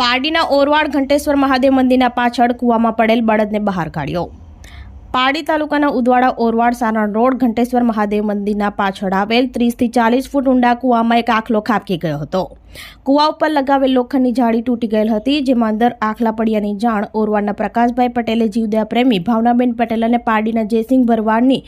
પારડીના ઓરવાડ ઘંટેશ્વર મહાદેવ મંદિરના પાછળ કૂવામાં પડેલ બળદને બહાર કાઢ્યો. પારડી તાલુકાના ઉદવાડા ઓરવાડ સારણ રોડ ઘંટેશ્વર મહાદેવ મંદિરના પાછળ આવેલ ત્રીસથી ચાલીસ ફૂટ ઊંડા કૂવામાં એક આખલો ખાબકી ગયો હતો. કૂવા ઉપર લગાવેલ લોખંડની જાળી તૂટી ગયેલ હતી, જેમાં અંદર આખલા પડ્યાની જાણ ઓરવાડના પ્રકાશભાઈ પટેલે જીવદયા પ્રેમી ભાવનાબેન પટેલ અને પારડીના જયસિંહ ભરવાડની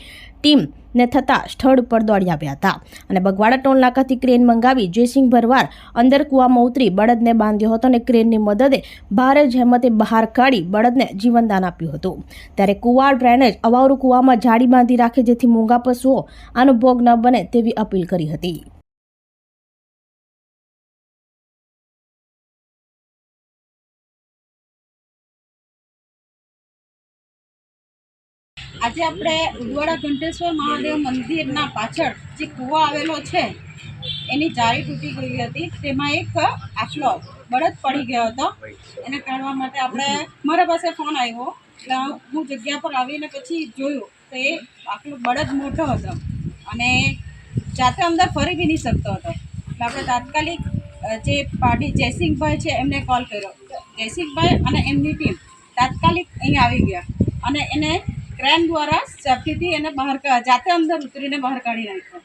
ટીમને થતાં સ્થળ ઉપર દોડી આવ્યા હતા. અને બગવાડા ટોલ ક્રેન મંગાવી જયસિંહ ભરવાડ અંદર કૂવામાં ઉતરી બળદને બાંધ્યો હતો અને ક્રેનની મદદે ભારે જહેમતે બહાર કાઢી બળદને જીવનદાન આપ્યું હતું. ત્યારે કુવા ડ્રેનેજ અવારું કૂવામાં જાળી બાંધી રાખે જેથી મૂંગા પશુઓ આનો ભોગ ન બને તેવી અપીલ કરી હતી. આજે આપણે ઉદવાડા ઘંટેશ્વર મહાદેવ મંદિરના પાછળ જે કૂવો આવેલો છે, એની જાળી તૂટી ગઈ હતી. તેમાં એક આખલો બળદ પડી ગયો હતો. એને કાઢવા માટે આપણે મારા પાસે ફોન આવ્યો. એટલે હું જગ્યા પર આવીને પછી જોયું તો એ આખલો બળદ મોટો હતો અને જાતે અંદર ફરી બી નહીં શકતો હતો. એટલે આપણે તાત્કાલિક જે પાર્ટી જયસિંહભાઈ છે, એમને કોલ કર્યો. જયસિંહભાઈ અને એમની ટીમ તાત્કાલિક અહીં આવી ગયા અને એને ક્રેન દ્વારા સેફટીથી એને બહાર જાતે અંદર ઉતરીને બહાર કાઢી નાખ્યો.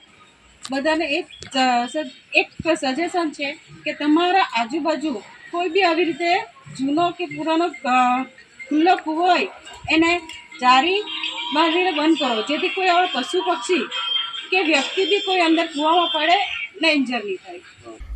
બધાને એક એક સજેશન છે કે તમારા આજુબાજુ કોઈ બી આવી રીતે જૂનો કે પુરાનો ખુલ્લો કૂવો હોય, એને જારી બાંધીને બંધ કરો. જેથી કોઈ આવા પશુ પક્ષી કે વ્યક્તિ બી કોઈ અંદર કૂવામાં પડે ને ઇન્જર નહીં થાય.